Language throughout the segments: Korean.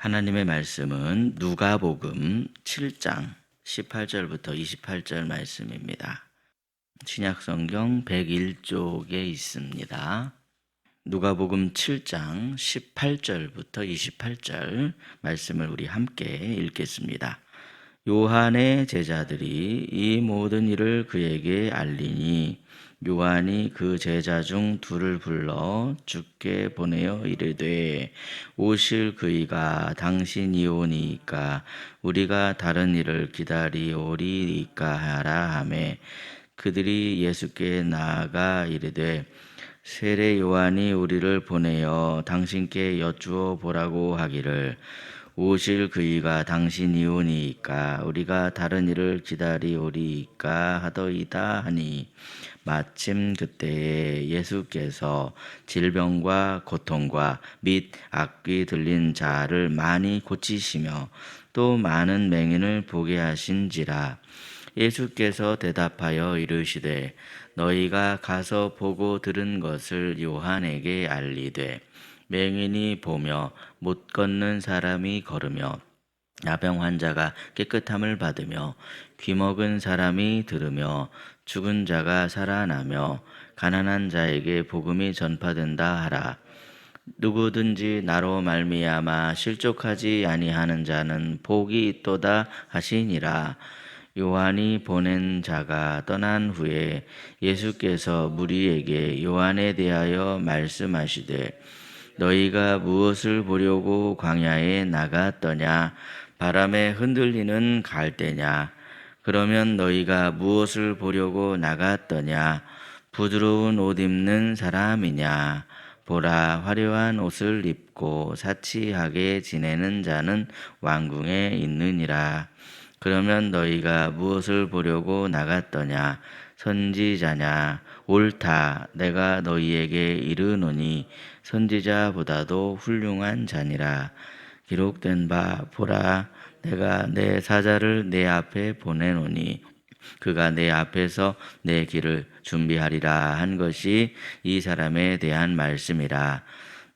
하나님의 말씀은 누가복음 7장 18절부터 28절 말씀입니다. 신약 성경 101쪽에 있습니다. 누가복음 7장 18절부터 28절 말씀을 우리 함께 읽겠습니다. 요한의 제자들이 이 모든 일을 그에게 알리니 요한이 그 제자 중 둘을 불러 주께 보내어 이르되 오실 그이가 당신이 오니까 우리가 다른 일을 기다리오리이까 하라 하매 그들이 예수께 나아가 이르되 세례 요한이 우리를 보내어 당신께 여쭈어 보라고 하기를 오실 그이가 당신이 오니까 우리가 다른 일을 기다리오리이까 하더이다 하니 마침 그때에 예수께서 질병과 고통과 및 악귀 들린 자를 많이 고치시며 또 많은 맹인을 보게 하신지라. 예수께서 대답하여 이르시되 너희가 가서 보고 들은 것을 요한에게 알리되 맹인이 보며 못 걷는 사람이 걸으며 나병 환자가 깨끗함을 받으며 귀 먹은 사람이 들으며 죽은 자가 살아나며 가난한 자에게 복음이 전파된다 하라. 누구든지 나로 말미암아 실족하지 아니하는 자는 복이 있도다 하시니라. 요한이 보낸 자가 떠난 후에 예수께서 무리에게 요한에 대하여 말씀하시되 너희가 무엇을 보려고 광야에 나갔더냐? 바람에 흔들리는 갈대냐 그러면 너희가 무엇을 보려고 나갔더냐? 부드러운 옷 입는 사람이냐? 보라 화려한 옷을 입고 사치하게 지내는 자는 왕궁에 있느니라. 그러면 너희가 무엇을 보려고 나갔더냐? 선지자냐? 옳다 내가 너희에게 이르노니 선지자보다도 훌륭한 자니라. 기록된 바 보라 내가 내 사자를 내 앞에 보내노니 그가 내 앞에서 내 길을 준비하리라 한 것이 이 사람에 대한 말씀이라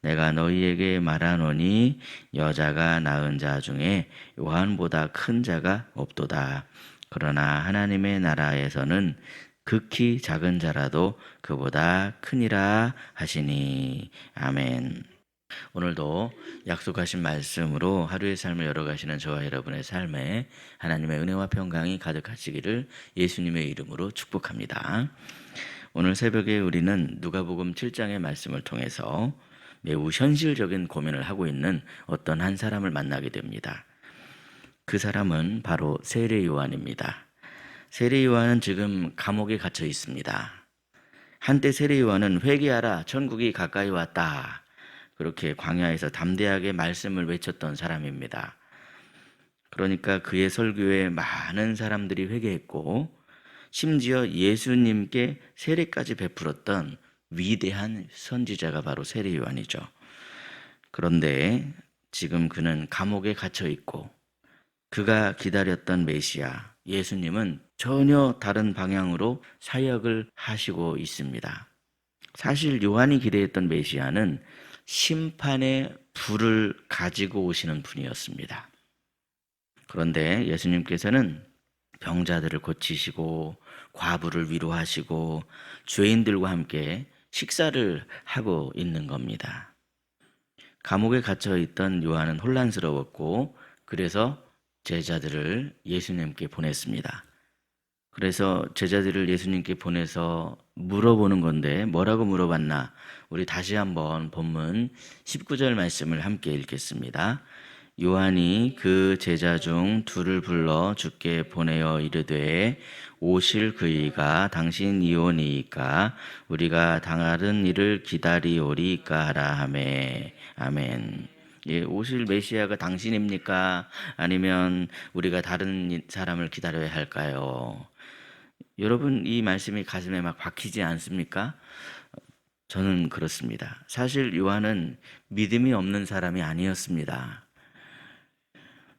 내가 너희에게 말하노니 여자가 낳은 자 중에 요한보다 큰 자가 없도다. 그러나 하나님의 나라에서는 극히 작은 자라도 그보다 크니라 하시니 아멘. 오늘도 약속하신 말씀으로 하루의 삶을 열어가시는 저와 여러분의 삶에 하나님의 은혜와 평강이 가득하시기를 예수님의 이름으로 축복합니다. 오늘 새벽에 우리는 누가복음 7장의 말씀을 통해서 매우 현실적인 고민을 하고 있는 어떤 한 사람을 만나게 됩니다. 그 사람은 바로 세례 요한입니다. 세례 요한은 지금 감옥에 갇혀 있습니다. 한때 세례 요한은 회개하라 천국이 가까이 왔다. 그렇게 광야에서 담대하게 말씀을 외쳤던 사람입니다. 그러니까 그의 설교에 많은 사람들이 회개했고 심지어 예수님께 세례까지 베풀었던 위대한 선지자가 바로 세례 요한이죠. 그런데 지금 그는 감옥에 갇혀 있고 그가 기다렸던 메시아 예수님은 전혀 다른 방향으로 사역을 하시고 있습니다. 사실 요한이 기대했던 메시아는 심판의 불을 가지고 오시는 분이었습니다. 그런데 예수님께서는 병자들을 고치시고 과부를 위로하시고 죄인들과 함께 식사를 하고 있는 겁니다. 감옥에 갇혀 있던 요한은 혼란스러웠고 그래서 제자들을 예수님께 보냈습니다. 그래서 제자들을 예수님께 보내서 물어보는 건데 뭐라고 물어봤나? 우리 다시 한번 본문 19절 말씀을 함께 읽겠습니다. 요한이 그 제자 중 둘을 불러 주께 보내어 이르되 오실 그이가 당신이오니까 우리가 당하는 일을 기다리오리까 하라 하매 아멘. 예, 오실 메시아가 당신입니까? 아니면 우리가 다른 사람을 기다려야 할까요? 여러분 이 말씀이 가슴에 막 박히지 않습니까? 저는 그렇습니다. 사실 요한은 믿음이 없는 사람이 아니었습니다.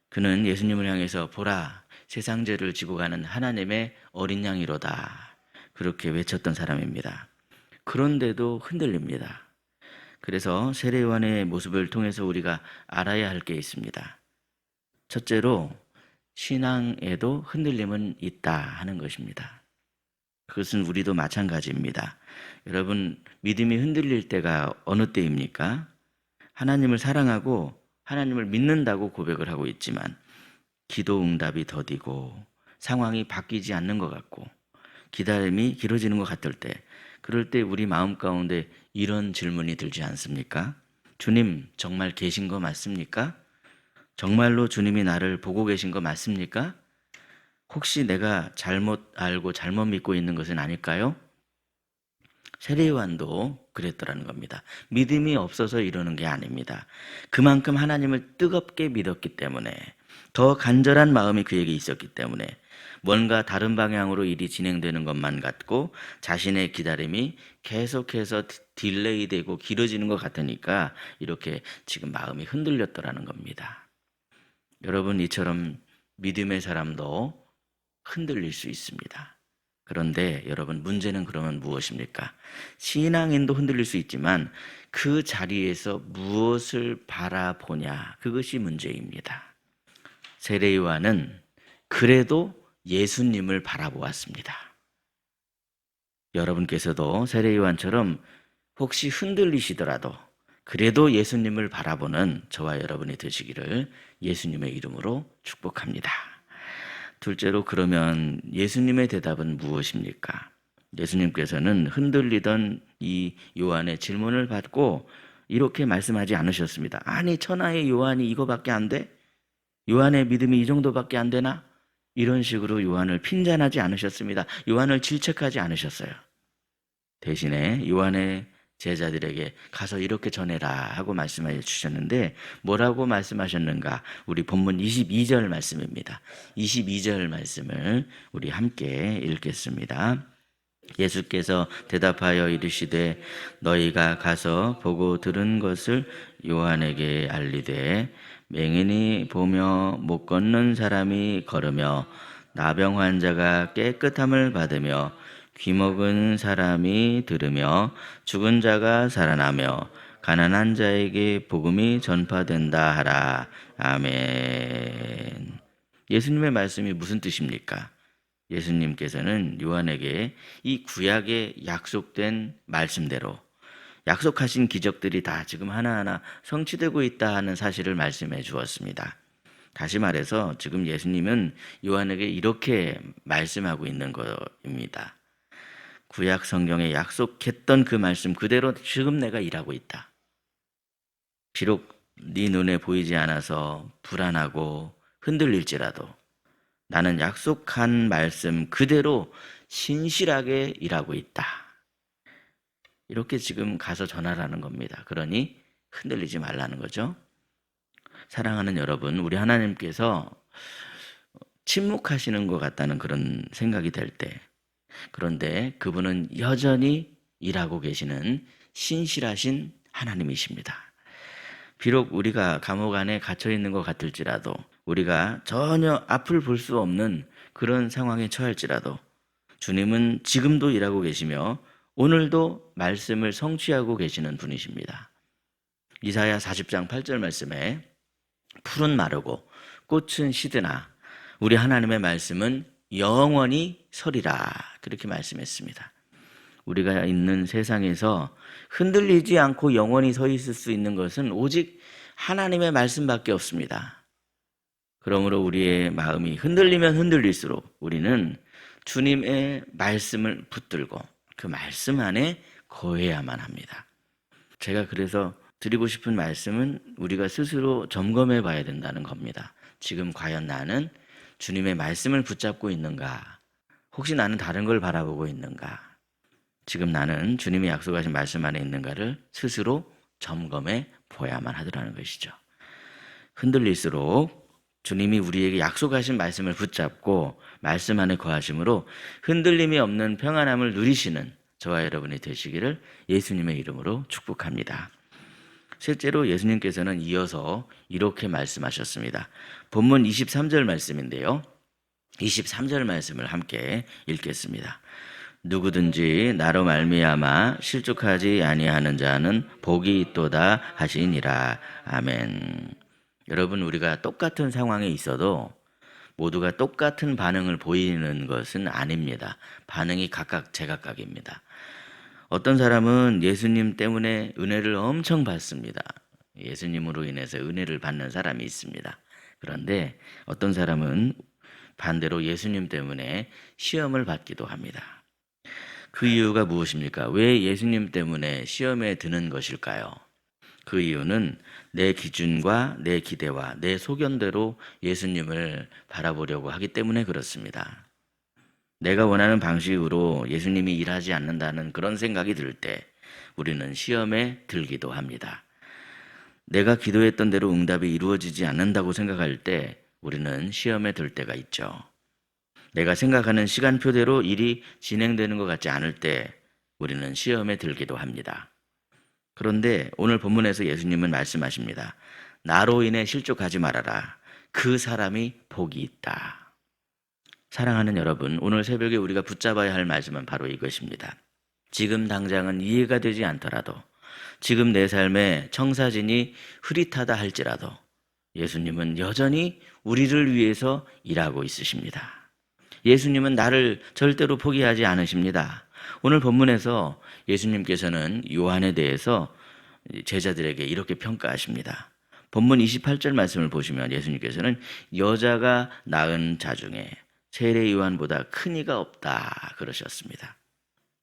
그는 예수님을 향해서 보라 세상 죄를 지고 가는 하나님의 어린 양이로다. 그렇게 외쳤던 사람입니다. 그런데도 흔들립니다. 그래서 세례 요한의 모습을 통해서 우리가 알아야 할 게 있습니다. 첫째로 신앙에도 흔들림은 있다 하는 것입니다. 그것은 우리도 마찬가지입니다. 여러분, 믿음이 흔들릴 때가 어느 때입니까? 하나님을 사랑하고 하나님을 믿는다고 고백을 하고 있지만 기도 응답이 더디고 상황이 바뀌지 않는 것 같고 기다림이 길어지는 것 같을 때 그럴 때 우리 마음 가운데 이런 질문이 들지 않습니까? 주님 정말 계신 거 맞습니까? 정말로 주님이 나를 보고 계신 거 맞습니까? 혹시 내가 잘못 알고 잘못 믿고 있는 것은 아닐까요? 세례요한도 그랬더라는 겁니다. 믿음이 없어서 이러는 게 아닙니다. 그만큼 하나님을 뜨겁게 믿었기 때문에 더 간절한 마음이 그에게 있었기 때문에 뭔가 다른 방향으로 일이 진행되는 것만 같고 자신의 기다림이 계속해서 딜레이 되고 길어지는 것 같으니까 이렇게 지금 마음이 흔들렸더라는 겁니다. 여러분 이처럼 믿음의 사람도 흔들릴 수 있습니다. 그런데 여러분 문제는 그러면 무엇입니까? 신앙인도 흔들릴 수 있지만 그 자리에서 무엇을 바라보냐 그것이 문제입니다. 세례 요한은 그래도 예수님을 바라보았습니다. 여러분께서도 세례 요한처럼 혹시 흔들리시더라도 그래도 예수님을 바라보는 저와 여러분이 되시기를 예수님의 이름으로 축복합니다. 둘째로 그러면 예수님의 대답은 무엇입니까? 예수님께서는 흔들리던 이 요한의 질문을 받고 이렇게 말씀하지 않으셨습니다. 아니, 천하의 요한이 이거밖에 안 돼? 요한의 믿음이 이 정도밖에 안 되나? 이런 식으로 요한을 핀잔하지 않으셨습니다. 요한을 질책하지 않으셨어요. 대신에 요한의 제자들에게 가서 이렇게 전해라 하고 말씀해 주셨는데 뭐라고 말씀하셨는가? 우리 본문 22절 말씀입니다. 22절 말씀을 우리 함께 읽겠습니다. 예수께서 대답하여 이르시되 너희가 가서 보고 들은 것을 요한에게 알리되 맹인이 보며 못 걷는 사람이 걸으며 나병 환자가 깨끗함을 받으며 귀먹은 사람이 들으며 죽은 자가 살아나며 가난한 자에게 복음이 전파된다 하라. 아멘. 예수님의 말씀이 무슨 뜻입니까? 예수님께서는 요한에게 이 구약에 약속된 말씀대로 약속하신 기적들이 다 지금 하나하나 성취되고 있다 하는 사실을 말씀해 주었습니다. 다시 말해서 지금 예수님은 요한에게 이렇게 말씀하고 있는 것입니다. 구약 성경에 약속했던 그 말씀 그대로 지금 내가 일하고 있다. 비록 네 눈에 보이지 않아서 불안하고 흔들릴지라도 나는 약속한 말씀 그대로 신실하게 일하고 있다. 이렇게 지금 가서 전하라는 겁니다. 그러니 흔들리지 말라는 거죠. 사랑하는 여러분, 우리 하나님께서 침묵하시는 것 같다는 그런 생각이 될 때, 그런데 그분은 여전히 일하고 계시는 신실하신 하나님이십니다. 비록 우리가 감옥 안에 갇혀 있는 것 같을지라도 우리가 전혀 앞을 볼 수 없는 그런 상황에 처할지라도 주님은 지금도 일하고 계시며 오늘도 말씀을 성취하고 계시는 분이십니다. 이사야 40장 8절 말씀에 풀은 마르고 꽃은 시드나 우리 하나님의 말씀은 영원히 서리라 그렇게 말씀했습니다. 우리가 있는 세상에서 흔들리지 않고 영원히 서 있을 수 있는 것은 오직 하나님의 말씀밖에 없습니다. 그러므로 우리의 마음이 흔들리면 흔들릴수록 우리는 주님의 말씀을 붙들고 그 말씀 안에 거해야만 합니다. 제가 그래서 드리고 싶은 말씀은 우리가 스스로 점검해 봐야 된다는 겁니다. 지금 과연 나는 주님의 말씀을 붙잡고 있는가? 혹시 나는 다른 걸 바라보고 있는가? 지금 나는 주님이 약속하신 말씀 안에 있는가를 스스로 점검해 보야만 하더라는 것이죠. 흔들릴수록 주님이 우리에게 약속하신 말씀을 붙잡고 말씀 안에 거하심으로 흔들림이 없는 평안함을 누리시는 저와 여러분이 되시기를 예수님의 이름으로 축복합니다. 실제로 예수님께서는 이어서 이렇게 말씀하셨습니다. 본문 23절 말씀인데요. 23절 말씀을 함께 읽겠습니다. 누구든지 나로 말미암아 실족하지 아니하는 자는 복이 있도다 하시니라. 아멘. 여러분 우리가 똑같은 상황에 있어도 모두가 똑같은 반응을 보이는 것은 아닙니다. 반응이 각각 제각각입니다. 어떤 사람은 예수님 때문에 은혜를 엄청 받습니다. 예수님으로 인해서 은혜를 받는 사람이 있습니다. 그런데 어떤 사람은 반대로 예수님 때문에 시험을 받기도 합니다. 그 이유가 무엇입니까? 왜 예수님 때문에 시험에 드는 것일까요? 그 이유는 내 기준과 내 기대와 내 소견대로 예수님을 바라보려고 하기 때문에 그렇습니다. 내가 원하는 방식으로 예수님이 일하지 않는다는 그런 생각이 들 때 우리는 시험에 들기도 합니다. 내가 기도했던 대로 응답이 이루어지지 않는다고 생각할 때 우리는 시험에 들 때가 있죠. 내가 생각하는 시간표대로 일이 진행되는 것 같지 않을 때 우리는 시험에 들기도 합니다. 그런데 오늘 본문에서 예수님은 말씀하십니다. 나로 인해 실족하지 말아라. 그 사람이 복이 있다. 사랑하는 여러분, 오늘 새벽에 우리가 붙잡아야 할 말씀은 바로 이것입니다. 지금 당장은 이해가 되지 않더라도, 지금 내 삶에 청사진이 흐릿하다 할지라도, 예수님은 여전히 우리를 위해서 일하고 있으십니다. 예수님은 나를 절대로 포기하지 않으십니다. 오늘 본문에서 예수님께서는 요한에 대해서 제자들에게 이렇게 평가하십니다. 본문 28절 말씀을 보시면 예수님께서는 여자가 낳은 자 중에 세례 요한보다 큰 이가 없다 그러셨습니다.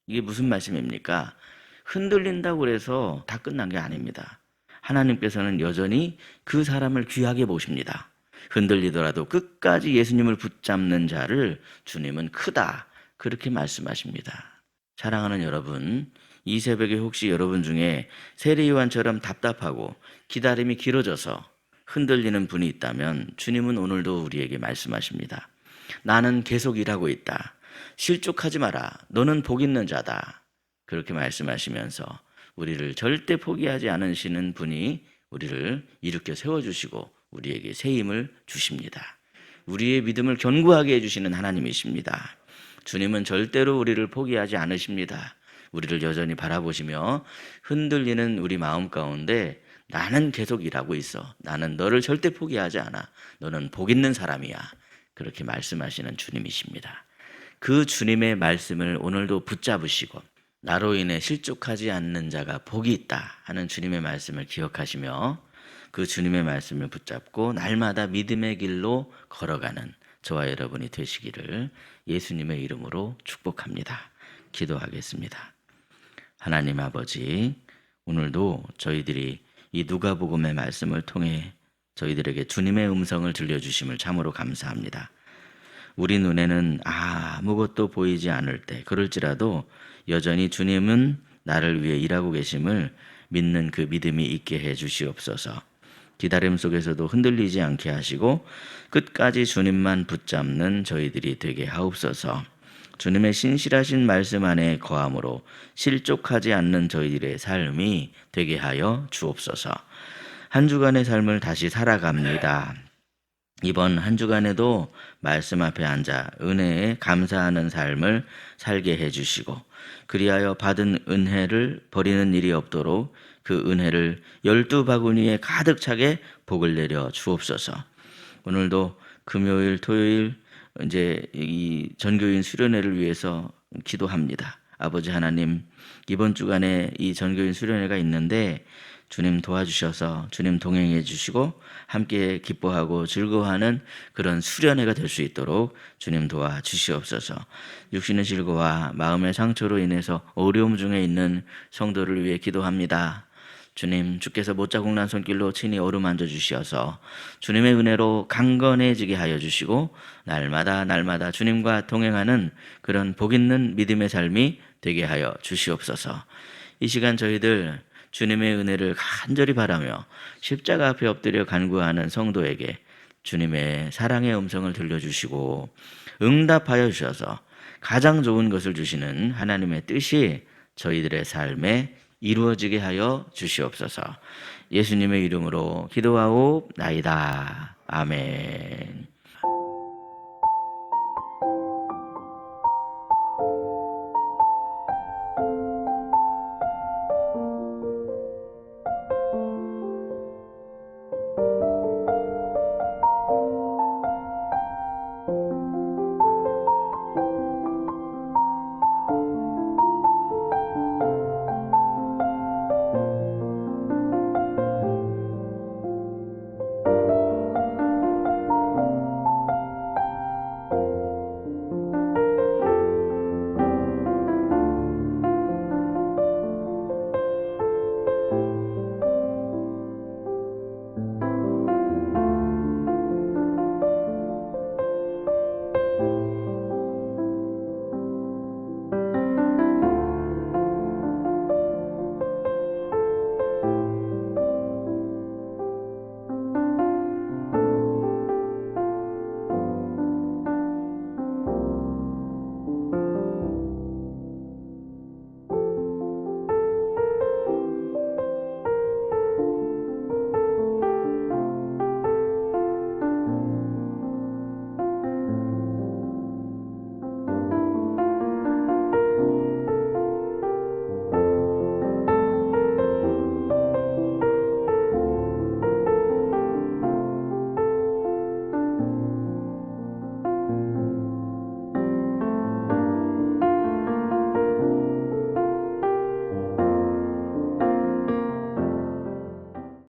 이게 무슨 말씀입니까? 흔들린다고 해서 다 끝난 게 아닙니다. 하나님께서는 여전히 그 사람을 귀하게 보십니다. 흔들리더라도 끝까지 예수님을 붙잡는 자를 주님은 크다. 그렇게 말씀하십니다. 사랑하는 여러분, 이 새벽에 혹시 여러분 중에 세례요한처럼 답답하고 기다림이 길어져서 흔들리는 분이 있다면 주님은 오늘도 우리에게 말씀하십니다. 나는 계속 일하고 있다. 실족하지 마라. 너는 복 있는 자다. 그렇게 말씀하시면서 우리를 절대 포기하지 않으시는 분이 우리를 일으켜 세워주시고 우리에게 새 힘을 주십니다. 우리의 믿음을 견고하게 해주시는 하나님이십니다. 주님은 절대로 우리를 포기하지 않으십니다. 우리를 여전히 바라보시며 흔들리는 우리 마음 가운데 나는 계속 일하고 있어. 나는 너를 절대 포기하지 않아. 너는 복 있는 사람이야. 그렇게 말씀하시는 주님이십니다. 그 주님의 말씀을 오늘도 붙잡으시고 나로 인해 실족하지 않는 자가 복이 있다 하는 주님의 말씀을 기억하시며 그 주님의 말씀을 붙잡고 날마다 믿음의 길로 걸어가는 저와 여러분이 되시기를 예수님의 이름으로 축복합니다. 기도하겠습니다. 하나님 아버지, 오늘도 저희들이 이 누가복음의 말씀을 통해 저희들에게 주님의 음성을 들려주심을 참으로 감사합니다. 우리 눈에는 아무것도 보이지 않을 때, 그럴지라도 여전히 주님은 나를 위해 일하고 계심을 믿는 그 믿음이 있게 해 주시옵소서. 기다림 속에서도 흔들리지 않게 하시고 끝까지 주님만 붙잡는 저희들이 되게 하옵소서. 주님의 신실하신 말씀 안에 거함으로 실족하지 않는 저희들의 삶이 되게 하여 주옵소서. 한 주간의 삶을 다시 살아갑니다. 이번 한 주간에도 말씀 앞에 앉아 은혜에 감사하는 삶을 살게 해주시고 그리하여 받은 은혜를 버리는 일이 없도록 그 은혜를 열두 바구니에 가득 차게 복을 내려 주옵소서. 오늘도 금요일, 토요일 이제 이 전교인 수련회를 위해서 기도합니다. 아버지 하나님 이번 주간에 이 전교인 수련회가 있는데 주님 도와주셔서 주님 동행해 주시고 함께 기뻐하고 즐거워하는 그런 수련회가 될 수 있도록 주님 도와 주시옵소서. 육신의 질고와 마음의 상처로 인해서 어려움 중에 있는 성도를 위해 기도합니다. 주님, 주께서 못자국 난 손길로 친히 어루만져 주시어서 주님의 은혜로 강건해지게 하여 주시고 날마다 날마다 주님과 동행하는 그런 복 있는 믿음의 삶이 되게 하여 주시옵소서. 이 시간 저희들 주님의 은혜를 간절히 바라며 십자가 앞에 엎드려 간구하는 성도에게 주님의 사랑의 음성을 들려주시고 응답하여 주셔서 가장 좋은 것을 주시는 하나님의 뜻이 저희들의 삶에 이루어지게 하여 주시옵소서. 예수님의 이름으로 기도하옵나이다. 아멘.